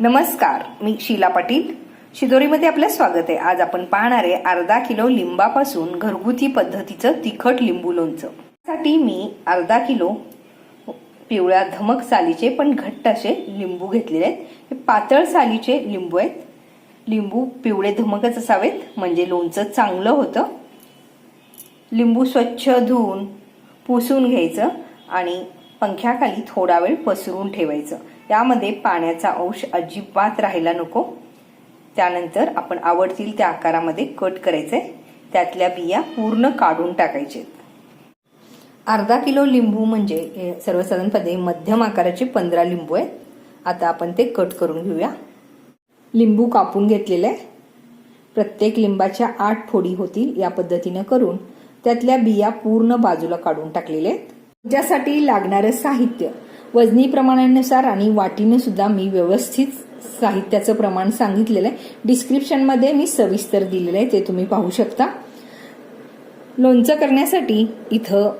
नमस्कार मी शीला पाटील. शिदोरीमध्ये आपलं स्वागत आहे. आज आपण पाहणार आहे अर्धा किलो लिंबापासून घरगुती पद्धतीचं तिखट लिंबू लोणचं. साठी मी अर्धा किलो पिवळ्या धमक सालीचे पण घट्ट असे लिंबू घेतलेले आहेत. हे पातळ सालीचे लिंबू आहेत. लिंबू पिवळे धमकच असावेत म्हणजे लोणचं चांगलं होतं. लिंबू स्वच्छ धुवून पुसून घ्यायचं आणि पंख्याखाली थोडा वेळ पसरून ठेवायचं. यामध्ये पाण्याचा अंश अजिबात राहायला नको. त्यानंतर आपण आवडतील त्या आकारामध्ये कट करायचे. त्यातल्या बिया पूर्ण काढून टाकायचे. अर्धा किलो लिंबू म्हणजे हे सर्वसाधारणपणे मध्यम आकाराचे पंधरा लिंबू आहेत. आता आपण ते कट करून घेऊया. लिंबू कापून घेतलेले. आहे प्रत्येक लिंबाच्या आठ फोडी होतील या पद्धतीनं करून त्यातल्या बिया पूर्ण बाजूला काढून टाकलेल्या आहेत. त्यासाठी लागणारं साहित्य वजनी प्रमाणानुसार आणि वाटीने सुद्धा मी व्यवस्थित साहित्याचं प्रमाण सांगितलेलं आहे. डिस्क्रिप्शनमध्ये मी सविस्तर दिलेलं आहे ते तुम्ही पाहू शकता. लोणचं करण्यासाठी इथं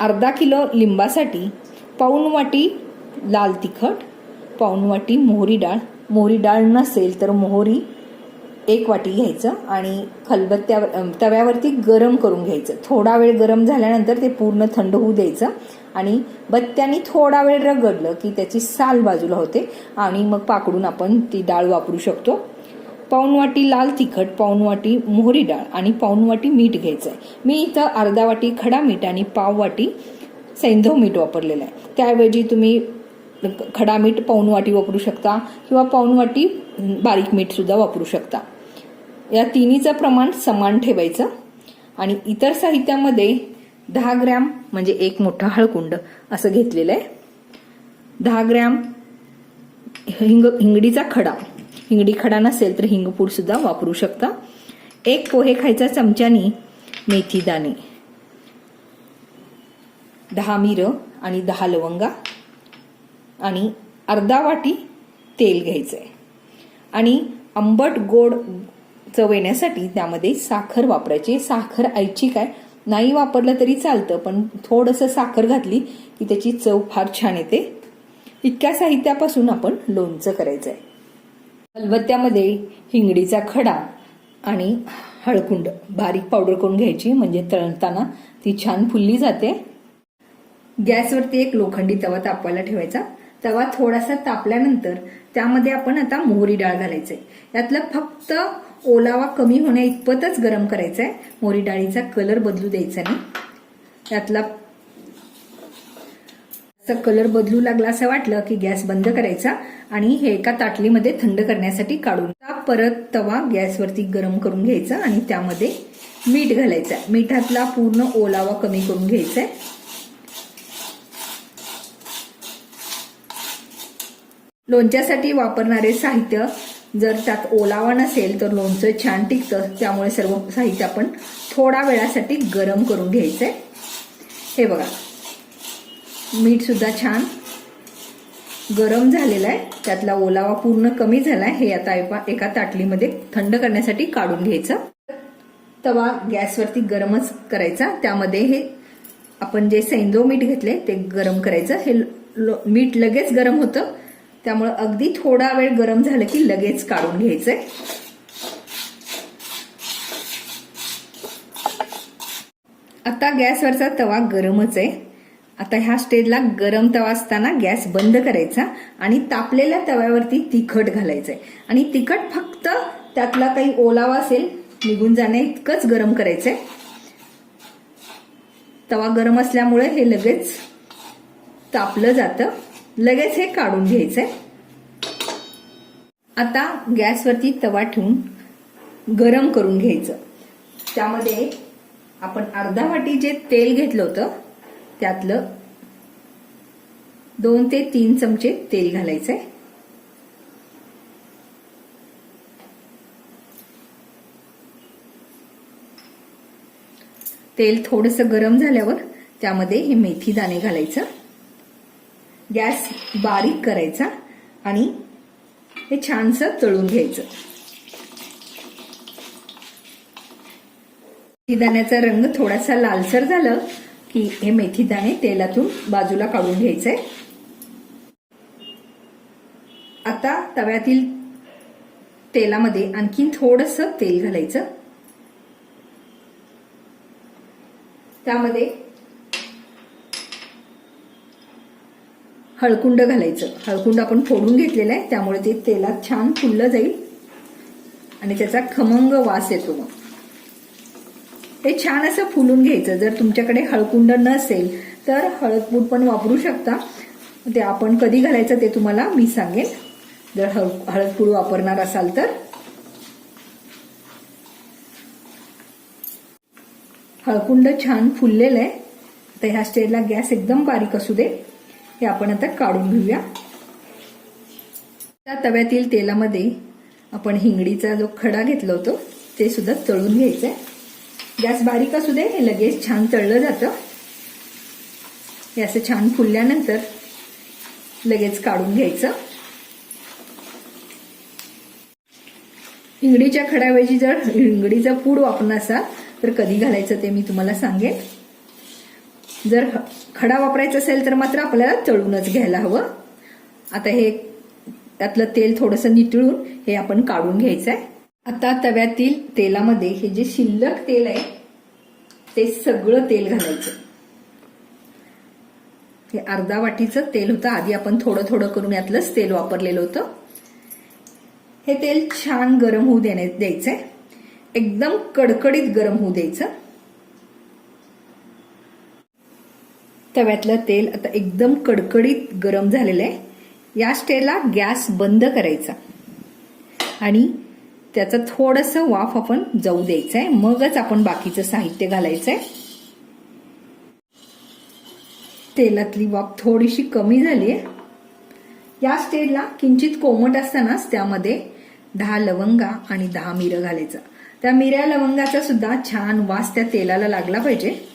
अर्धा किलो लिंबासाठी पाऊण वाटी लाल तिखट पाऊण वाटी मोहरी डाळ. मोहरी डाळ नसेल तर मोहरी एक वाटी घ्यायचं आणि खलबत्त्यावर तव्यावरती गरम करून घ्यायचं. थोडा वेळ गरम झाल्यानंतर ते पूर्ण थंड होऊ द्यायचं आणि बत्त्याने थोडा वेळ रगडलं की त्याची साल बाजूला होते आणि मग पाकडून आपण ती डाळ वापरू शकतो. पाऊन वाटी लाल तिखट पाऊन वाटी मोहरी डाळ आणि पाऊन वाटी मीठ घ्यायचं आहे मी इथं अर्धा वाटी खडा मीठ आणि पाव वाटी सैंधव मीठ वापरलेलं आहे. त्याऐवजी तुम्ही खडा मीठ पाऊन वाटी वापरू शकता किंवा पाऊन वाटी बारीक मीठसुद्धा वापरू शकता. या तिन्हीचं प्रमाण समान ठेवायचं. आणि इतर साहित्यामध्ये दहा ग्रॅम म्हणजे एक मोठा हळकुंड असं घेतलेलं आहे. दहा ग्रॅम हिंग हिंगडीचा खडा. हिंगडी खडा नसेल तर हिंगपूड सुद्धा वापरू शकता. एक पोहे खायचा चमच्यानी मेथी दाणे. दहा मिरं आणि दहा लवंगा. आणि अर्धा वाटी तेल घ्यायचं आहे आणि आंबट गोड चव येण्यासाठी त्यामध्ये साखर वापरायची. साखर ऐची काय? नाही वापरलं तरी चालतं पण थोडंसं साखर घातली की त्याची चव फार छान येते. इतक्या साहित्यापासून आपण लोणचं करायचं आहे खलबत्त्यामध्ये हिंगडीचा खडा आणि हळकुंड बारीक पावडर करून घ्यायची म्हणजे तळताना ती छान फुलली जाते. गॅसवरती एक लोखंडी तवा तापवायला ठेवायचा. तवा थोडासा तापल्यानंतर त्यामध्ये आपण आता मोहरी डाळ घालायचंय. यातलं फक्त ओलावा कमी होण्या इतपतच गरम आहे मोरी डाळीचा कलर बदलू द्यायचा नाही. त्यातला कलर बदलू लागला असं वाटलं की गॅस बंद करायचा आणि हे एका ताटलीमध्ये थंड करण्यासाठी काढून परत तवा गॅसवरती गरम करून घ्यायचा आणि त्यामध्ये मीठ घालायचं. मिठातला पूर्ण ओलावा कमी करून घ्यायचा. आहे लोणच्यासाठी वापरणारे साहित्य जर त्यात ओलावा नसेल तर लोणचं छान टिकतं. त्यामुळे सर्व साहित्य आपण थोडा वेळासाठी गरम करून घ्यायचंय. हे बघा. मीठ सुद्धा छान गरम झालेलं आहे त्यातला ओलावा पूर्ण कमी झालाय. हे आता एका ताटलीमध्ये थंड करण्यासाठी काढून घ्यायचं. तवा गॅसवरती गरमच करायचा. त्यामध्ये हे आपण जे सैंदो मीठ घेतले ते गरम करायचं. हे मीठ लगेच गरम होतं. त्यामुळं अगदी थोडा वेळ गरम झालं की लगेच काढून घ्यायचंय. आता गॅसवरचा तवा गरमच आहे. आता ह्या स्टेजला गरम तवा असताना गॅस बंद करायचा आणि तापलेल्या तव्यावरती तिखट घालायचंय. आणि तिखट फक्त त्यातला काही ओलावा असेल निघून जाण्या इतकंच गरम करायचंय. तवा गरम असल्यामुळे हे लगेच तापलं जातं. लगेच हे काढून घ्यायचंय. आता गॅसवरती तवा ठेवून गरम करून घ्यायचं. त्यामध्ये आपण अर्धा वाटी जे तेल घेतलं होतं त्यातलं दोन ते तीन चमचे तेल घालायचंय. तेल थोडस गरम झाल्यावर त्यामध्ये हे मेथी दाणे घालायचं. गॅस बारीक करायचा आणि हे छानसं तळून घ्यायचं. मेथीदाण्याचा रंग थोडासा लालसर झालं की हे मेथीदाणे तेलातून बाजूला काढून घ्यायचंय. आता तव्यातील तेलामध्ये आणखीन थोडस तेल घालायचं. त्यामध्ये हळकुंड घालायचं. हळकुंड आपण फोडून घेतलेलं आहे त्यामुळे ते तेलात छान फुललं जाईल. आणि त्याचा खमंग वास येतो मग. ते छान असं फुलून घ्यायचं. जर तुमच्याकडे हळकुंड नसेल तर हळदपूड पण वापरू शकता. ते आपण कधी घालायचं ते तुम्हाला मी सांगेन. जर हळ हळदपूड वापरणार असाल तर. हळकुंड छान फुललेलं आहे. तर ह्या स्टेजला गॅस एकदम बारीक असू दे. हे आपण आता काढून घेऊया. त्या तव्यातील तेलामध्ये आपण हिंगडीचा जो खडा घेतला होतो ते सुद्धा तळून घ्यायचं आहे गॅस बारीक असू दे हे लगेच छान तळलं जातं. हे असं छान फुलल्यानंतर लगेच काढून घ्यायचं. हिंगडीच्या खड्याऐवजी जर हिंगडीचा पूड वापरणार असाल तर कधी घालायचं ते मी तुम्हाला सांगेन. जर खडा वापरायचा असेल तर मात्र आपल्याला तळूनच घ्यायला हवं. आता हे त्यातलं तेल थोडंसं नितळून हे आपण काढून घ्यायचं आहे आता तव्यातील तेलामध्ये हे जे शिल्लक तेल आहे ते सगळं तेल घालायचं. हे अर्धा वाटीचं तेल होतं. आधी आपण थोडं थोडं करून यातलंच तेल वापरलेलं होतं. हे तेल छान गरम होऊ देण्या द्यायचं आहे एकदम कडकडीत गरम होऊ द्यायचं. तव्यातलं तेल आता एकदम कडकडीत गरम झालेलं आहे. या स्टेला गॅस बंद करायचा. आणि त्याचं थोडंसं वाफ आपण जाऊ द्यायचं आहे मगच आपण बाकीचं साहित्य घालायचं आहे तेलातली वाफ थोडीशी कमी झाली आहे. या स्टेजला किंचित कोमट असतानाच त्यामध्ये दहा लवंगा आणि दहा मिरं घालायचं. त्या मिऱ्या लवंगाचा सुद्धा छान वास त्या तेलाला लागला पाहिजे.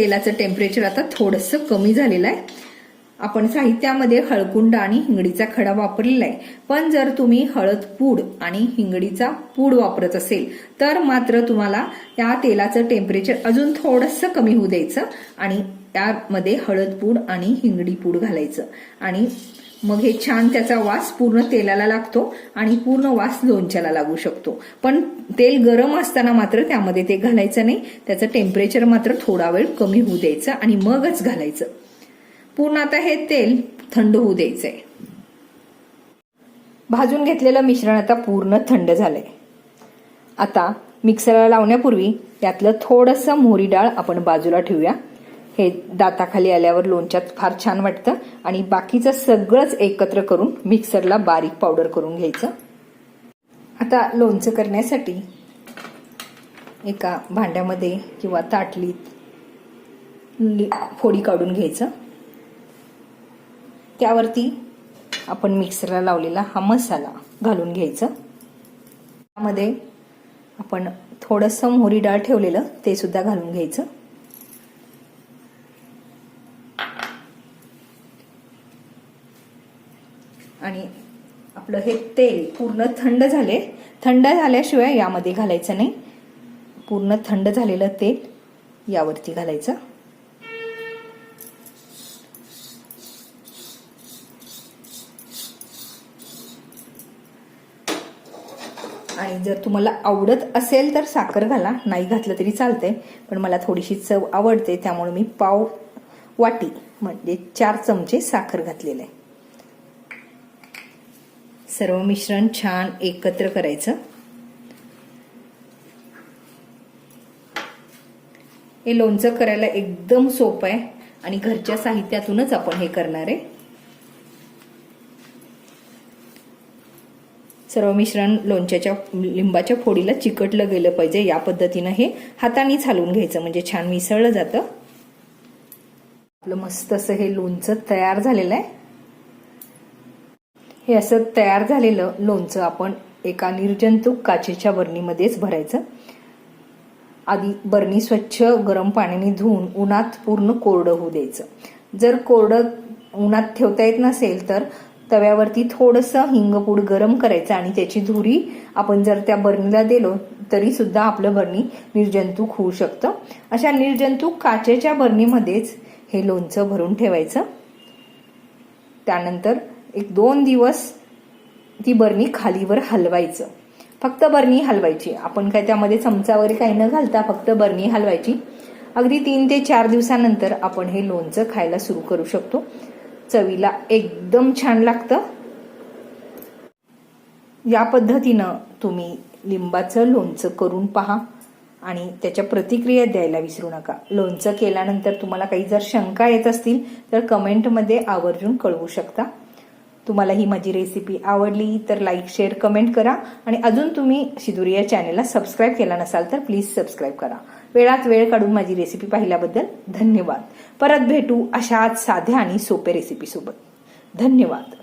तेलाचं टेम्परेचर आता थोडंसं कमी झालेलं आहे. आपण साहित्यामध्ये हळकुंड आणि हिंगडीचा खडा वापरलेला आहे. पण जर तुम्ही हळद पूड आणि हिंगडीचा पूड वापरत असेल तर मात्र तुम्हाला त्या तेलाचं टेम्परेचर अजून थोडंसं कमी होऊ द्यायचं आणि त्यामध्ये हळद पूड आणि हिंगडी पूड घालायचं. आणि मग हे छान त्याचा वास पूर्ण तेलाला लागतो आणि पूर्ण वास लोणच्याला लागू शकतो. पण तेल गरम असताना मात्र त्यामध्ये ते घालायचं नाही. त्याचं टेम्परेचर मात्र थोडा वेळ कमी होऊ द्यायचं आणि मगच घालायचं. पूर्ण आता हे तेल थंड होऊ द्यायचंय. भाजून घेतलेलं मिश्रण आता पूर्ण थंड झालंय. आता मिक्सरला लावण्यापूर्वी त्यातलं थोडंसं मोहरी डाळ आपण बाजूला ठेवूया. हे दाताखाली आल्यावर लोणच्यात फार छान वाटतं. आणि बाकीचं सगळंच एकत्र करून मिक्सरला बारीक पावडर करून घ्यायचं. आता लोणचं करण्यासाठी एका भांड्यामध्ये किंवा ताटलीत फोडी काढून घ्यायचं. त्यावरती आपण मिक्सरला लावलेला हा मसाला घालून घ्यायचा. त्यामध्ये आपण थोडंसं मोहरी डाळ ठेवलेलं ते सुद्धा घालून घ्यायचं आणि आपलं हे तेल पूर्ण थंड झाले. थंड झाल्याशिवाय यामध्ये घालायचं नाही. पूर्ण थंड झालेलं तेल यावरती घालायचं. आणि जर तुम्हाला आवडत असेल तर साखर घाला. नाही घातलं तरी चालते पण मला थोडीशी चव आवडते त्यामुळे मी पाव वाटी म्हणजे चार चमचे साखर घातलेले आहे. सर्व मिश्रण छान एकत्र करायचं. हे लोणचं करायला एकदम सोपं आहे आणि घरच्या साहित्यातूनच आपण हे करणार आहे. सर्व मिश्रण लोणच्याच्या लिंबाच्या फोडीला चिकटलं गेलं पाहिजे. या पद्धतीनं हे हातानेच हलवून घ्यायचं म्हणजे छान मिसळलं जातं. आपलं मस्त असं हे लोणचं तयार झालेलं आहे. हे असं तयार झालेलं लोणचं आपण एका निर्जंतुक काचेच्या बरणीमध्येच भरायचं. आधी बरणी स्वच्छ गरम पाण्याने धुवून उन्हात पूर्ण कोरडं होऊ द्यायचं. जर कोरडं उन्हात ठेवता येत नसेल तर तव्यावरती थोडंसं हिंगपूड गरम करायचं आणि त्याची धुरी आपण जर त्या बरणीला दिलो तरी सुद्धा आपलं बरणी निर्जंतुक होऊ शकतं. अशा निर्जंतुक काचेच्या बरणीमध्येच हे लोणचं भरून ठेवायचं. त्यानंतर एक दोन दिवस ती बरणी खालीवर हलवायचं. फक्त बरणी हलवायची. आपण काय त्यामध्ये चमचा वगैरे काही न घालता फक्त बरणी हलवायची. अगदी तीन ते चार दिवसानंतर आपण हे लोणचं खायला सुरू करू शकतो. चवीला एकदम छान लागतं. या पद्धतीनं तुम्ही लिंबाचं लोणचं करून पहा आणि त्याच्या प्रतिक्रिया द्यायला विसरू नका. लोणचं केल्यानंतर तुम्हाला काही जर शंका येत असतील तर कमेंटमध्ये आवर्जून कळवू शकता. तुम्हाला ही माझी रेसिपी आवडली तर लाईक शेअर कमेंट करा. आणि अजून तुम्ही शिदुरी या चॅनेलला सबस्क्राईब केला नसाल तर प्लीज सबस्क्राईब करा. वेळात वेळ काढून माझी रेसिपी पाहिल्याबद्दल धन्यवाद. परत भेटू अशाच साध्या आणि सोप्या रेसिपीसोबत धन्यवाद.